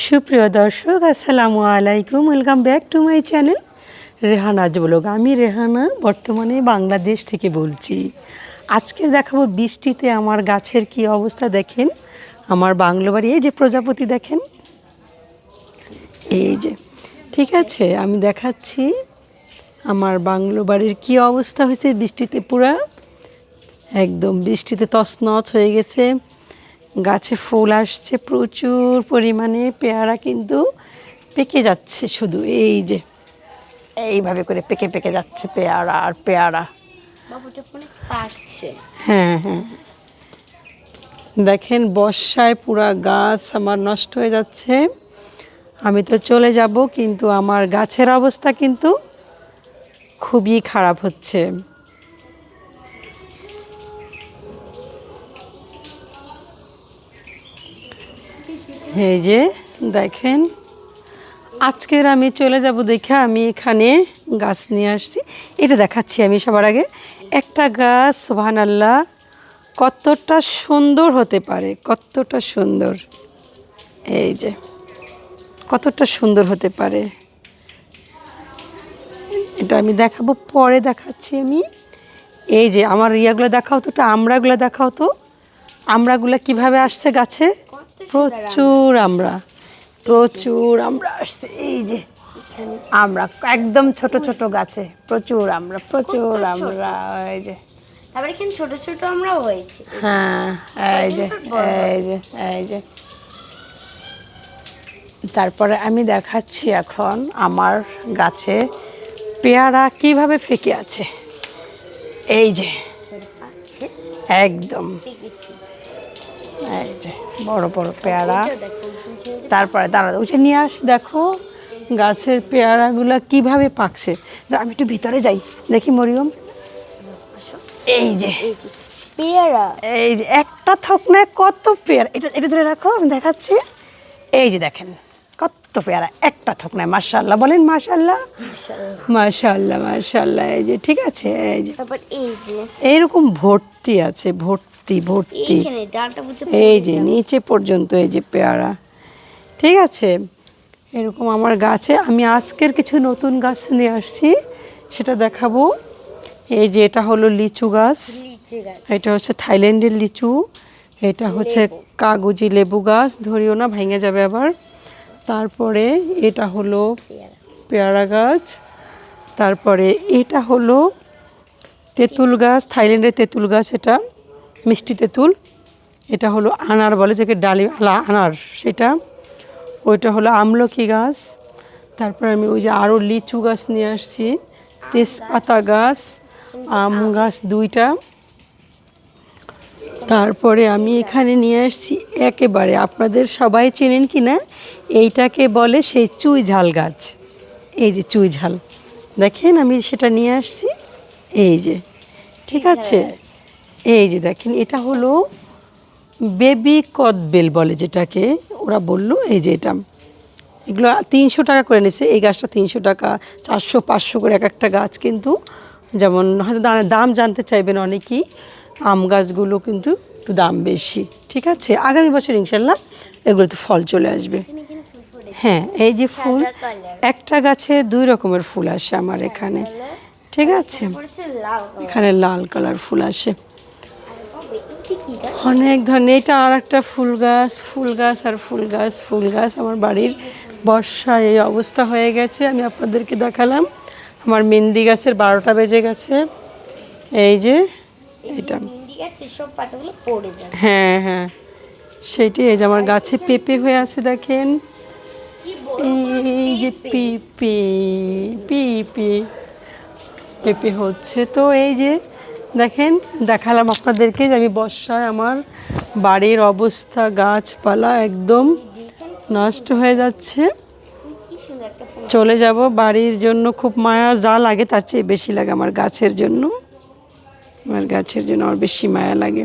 সুপ্রিয় দর্শক, আসসালামু আলাইকুম। Welcome back to my channel Rehana's blog. আমি রেহানা, বর্তমানে বাংলাদেশ থেকে বলছি। আজকে দেখাবো বৃষ্টিতে আমার গাছের কি অবস্থা দেখেন। আমার বাংলো বাড়ি, এই যে প্রজাপতি দেখেন। এই যে, ঠিক আছে, আমি দেখাচ্ছি আমার বাংলো বাড়ির কী অবস্থা হয়েছে বৃষ্টিতে পুরা। একদম বৃষ্টিতে তছনছ হয়ে গেছে। গাছে ফুল আসছে প্রচুর পরিমাণে পেয়ারা কিন্তু পেকে যাচ্ছে শুধু এই যে এইভাবে করে পেকে পেকে যাচ্ছে পেয়ারা আর পেয়ারা। হ্যাঁ হ্যাঁ। দেখেন বর্ষায় পুরা গাছ আমার নষ্ট হয়ে যাচ্ছে। আমি তো চলে যাব কিন্তু আমার গাছের অবস্থা কিন্তু খুবই খারাপ হচ্ছে। এই যে, দেখেন। আজকের আমি চলে যাব দেখে আমি এখানে গাছ নিয়ে আসছি। এটা দেখাচ্ছি আমি সবার আগে। একটা গাছ সোহান আল্লাহ কতটা সুন্দর হতে পারে, কতটা সুন্দর। এই যে, কতটা সুন্দর হতে পারে। এটা আমি দেখাবো, পরে দেখাচ্ছি আমি। এই যে, আমার ইয়াগুলো দেখাও তো আমরাগুলো দেখাও তো। আমড়াগুলো কীভাবে আসছে গাছে? প্রচুর আমরা প্রচুর আমরা আসছে এই যে আমরা একদম ছোট ছোট গাছে প্রচুর আমরা প্রচুর আমরা এই যে। তারপরে এখানে ছোট ছোট আমরাও হয়েছে। হ্যাঁ এই যে এই যে এই যে। তারপরে আমি দেখাচ্ছি এখন আমার গাছে পেয়ারা কীভাবে ফেঁকে আছে। এই যে একদম। এই যে বড় বড় পেয়ারা। তারপরে দাঁড়া উঠে নিয়ে আস দেখো গাছের পেয়ারাগুলো কীভাবে পাকছে। আমি একটু ভিতরে যাই দেখি মরিয়ম। এই যে পেয়ারা। এই যে একটা থকনায় কত পেয়ারা। এটা এটা ধরে রাখো আমি দেখাচ্ছি। এই যে দেখেন কত পেয়ারা একটা থকনায় মাশাল্লাহ বলেন মাশাল্লাহ। মাশাল্লাহ মাশাল্লাহ এই যে ঠিক আছে এই যে। এই যে। এইরকম ভর্তি আছে ভর্তি ভর্তি বুঝে এই যে নিচে পর্যন্ত এই যে পেয়ারা। ঠিক আছে? এরকম আমার গাছে আমি আজকের কিছু নতুন গাছ নিয়ে আসছি সেটা দেখাবো। এই যে এটা হলো লিচু গাছ। এটা হচ্ছে থাইল্যান্ডের লিচু। এটা হচ্ছে কাগজি লেবু গাছ। ধরিও না ভেঙে যাবে আবার। তারপরে এটা হলো পেয়ারা গাছ। তারপরে এটা হলো তেঁতুল গাছ থাইল্যান্ডের তেঁতুল গাছ এটা। মিষ্টি তেঁতুল এটা হলো আনার বলে, যেকে ডালি আলা আনার সেটা। ওইটা হলো আমলকি গাছ। তারপরে আমি ওই যে আরও লিচু গাছ নিয়ে আসছি, তেজপাতা গাছ, আম গাছ দুইটা। তারপরে আমি এখানে নিয়ে আসছি একেবারে, আপনাদের সবাই চেনেন কি না এইটাকে বলে সেই চুই ঝাল গাছ। এই যে চুই ঝাল। দেখেন আমি সেটা নিয়ে আসছি। এই যে, ঠিক আছে? এই যে দেখেন এটা হলো বেবি কদবেল বলে যেটাকে ওরা বলল। এই যে এটা এগুলো তিনশো টাকা করে নিছে। এই গাছটা তিনশো টাকা চারশো পাঁচশো করে এক একটা গাছ কিন্তু যেমন হয়তো দাম জানতে চাইবেন অনেকেই আম গাছগুলো কিন্তু একটু দাম বেশি ঠিক আছে? আগামী বছর ইনশাল্লাহ এগুলোতে ফল চলে আসবে। হ্যাঁ এই যে ফুল একটা গাছে দুই রকমের ফুল আসে আমার এখানে ঠিক আছে? এখানে লাল কালার ফুল আসে আর বাবা এটা কি গাছ অনেক ধরনের। এটা আর একটা ফুল গাছ ফুল গাছ আর ফুল গাছ ফুল গাছ। আমার বাড়ির বর্ষায় এই অবস্থা হয়ে গেছে। আমি আপনাদেরকে দেখালাম। আমার মেহেন্দি গাছের বারোটা বেজে গেছে। এই যে এটা। হ্যাঁ হ্যাঁ। সেইটাই এই যে আমার গাছে পেঁপে হয়ে আছে দেখেন। এই যে পিপি পিপি। পেঁপে হচ্ছে তো এই যে দেখেন, দেখালাম আপনাদেরকে যে আমি বর্ষায় আমার বাড়ির অবস্থা, গাছপালা একদম নষ্ট হয়ে যাচ্ছে। চলে যাব বাড়ির জন্য, খুব মায়া যা লাগে তার চেয়ে বেশি লাগে আমার গাছের জন্য। আমার গাছের জন্য আমার বেশি মায়া লাগে।